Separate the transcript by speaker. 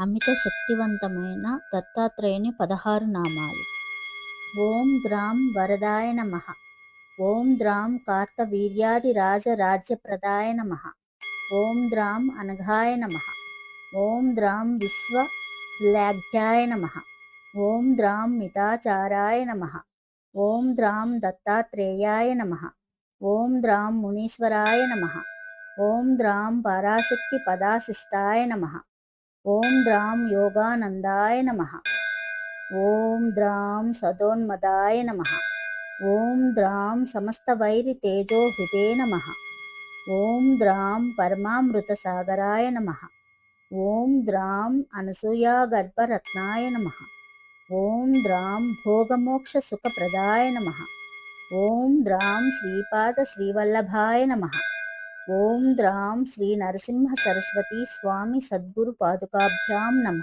Speaker 1: అమిత శక్తివంతమైన దత్తాత్రేయుని పదహారు నామాలు. ఓం ద్రాం వరదాయ నమ. ఓం ద్రాం కార్తవీర్యాదిరాజరాజ్యప్రదాయ నమ. ఓం ద్రాం అనఘాయ నమ. ఓం ద్రాం విశ్వలాఘ్యాయ నమ. ఓం ద్రాం మితాచారాయ నమ. ఓం ద్రాం దత్తాత్రేయాయ నమ. ఓం ద్రాం మునీశ్వరాయ నమ. ఓం ద్రాం పరాశక్తి పదాశిష్టాయ నమ. ఓం ద్రాం యోగానందాయ నమ. ఓం ద్రాం సదోన్మదాయ నమ. ఓం ద్రాం సమస్తవైరి తేజోహృతే నమ. ఓం ద్రాం పరమామృతసాగరాయ నమ. ఓం ద్రాం అనసూయాగర్భరత్నాయ నమ. ఓం ద్రాం భోగమోక్ష సుఖప్రదాయ నమ. ఓం ద్రాం శ్రీపాద శ్రీవల్లభాయ నమ. ఓం ద్రాం శ్రీ నరసింహ సరస్వతి స్వామి సద్గురు పాదుకాభ్యాం నమ.